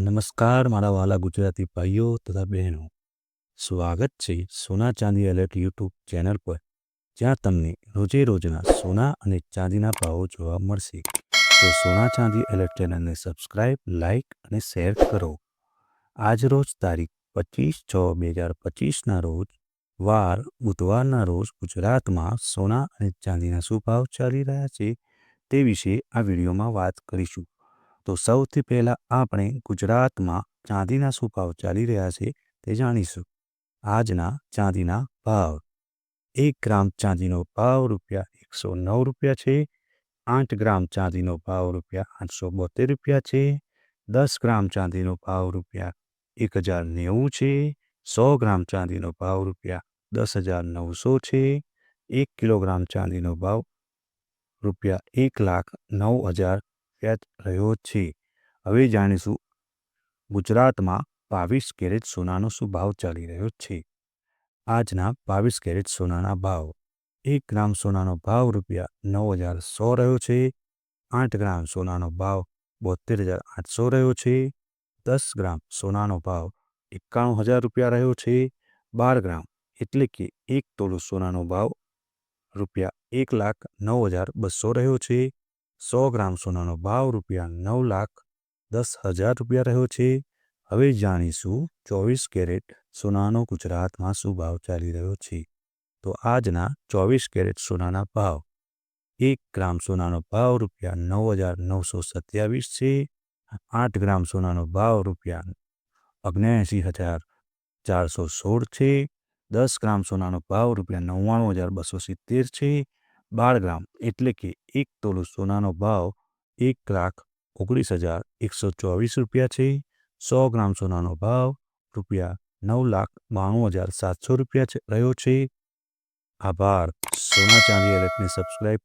નમસ્કાર, મારા વાલા ગુજરાતી ભાઈઓ તથા બહેનો. સ્વાગત છે સોના ચાંદી એલર્ટ યુટ્યુબ ચેનલ પર, જ્યાં તમને રોજે રોજના સોના અને ચાંદીના ભાવો જોવા મળશે. તો સોના ચાંદી એલર્ટ ચેનલને સબસ્ક્રાઇબ, લાઇક અને શેર કરો. આજ રોજ તારીખ પચીસ છ બે હજાર પચીસના રોજ, વાર, બુધવારના રોજ ગુજરાતમાં સોના અને ચાંદીના શું ભાવ ચાલી રહ્યા છે તે વિશે આ વિડીયોમાં વાત કરીશું. તો સૌથી પહેલાં આપણે ગુજરાતમાં ચાંદીના શું ભાવ ચાલી રહ્યા છે તે જાણીશું. આજના ચાંદીના ભાવ. એક ગ્રામ ચાંદીનો ભાવ રૂપિયા એકસો નવ રૂપિયા છે. આઠ ગ્રામ ચાંદીનો ભાવ રૂપિયા આઠસો બોતેર રૂપિયા છે. દસ ગ્રામ ચાંદીનો ભાવ રૂપિયા એક હજાર નેવું છે. સો ગ્રામ ચાંદીનો ભાવ રૂપિયા દસ હજાર નવસો છે. એક કિલોગ્રામ ચાંદીનો ભાવ રૂપિયા એક લાખ નવ હજાર રૂપિયા રહ્યો છે. હવે જાણીશું, ગુજરાતમાં બાવીસ કેરેટ સોનાનો શું ભાવ ચાલી રહ્યો છે? આજના બાવીસ કેરેટ સોનાના ભાવ, એક ગ્રામ સોનાનો ભાવ રૂપિયા નવ હજાર સો રહ્યો છે, આઠ ગ્રામ સોનાનો ભાવ બોતેર હજાર આઠસો રહ્યો છે, દસ ગ્રામ સોનાનો ભાવ એકાણું હજાર રૂપિયા રહ્યો છે, બાર ગ્રામ એટલે કે એક તોલો સોનાનો ભાવ રૂપિયા એક લાખ નવ હજાર બસો રહ્યો છે. સો ગ્રામ સોનાનો ભાવ રૂપિયા નવ લાખ દસ હજાર રૂપિયા રહ્યો છે. હવે જાણીશું ચોવીસ કેરેટ સોનાનો ગુજરાતમાં શું ભાવ ચાલી રહ્યો છે. તો આજના ચોવીસ કેરેટ સોનાના ભાવ. એક ગ્રામ સોનાનો ભાવ રૂપિયા નવ હજાર નવસો સત્યાવીસ છે. આઠ ગ્રામ સોનાનો ભાવ રૂપિયા ઓગણએંસી હજાર ચારસો સોળ છે. દસ ગ્રામ સોનાનો ભાવ રૂપિયા નવ્વાણું હજાર બસો સિત્તેર છે. બાર ગ્રામ એટલે કે એક તોલું સોનાનો ભાવ એક લાખ ઓગણીસ હજાર એકસો ચોવીસ રૂપિયા છે. સો ગ્રામ સોનાનો ભાવ રૂપિયા નવ લાખ બાણું હજાર સાતસો રૂપિયા રહ્યો છે. આભાર. સોના ચાંદી એલર્ટને સબસ્ક્રાઈબ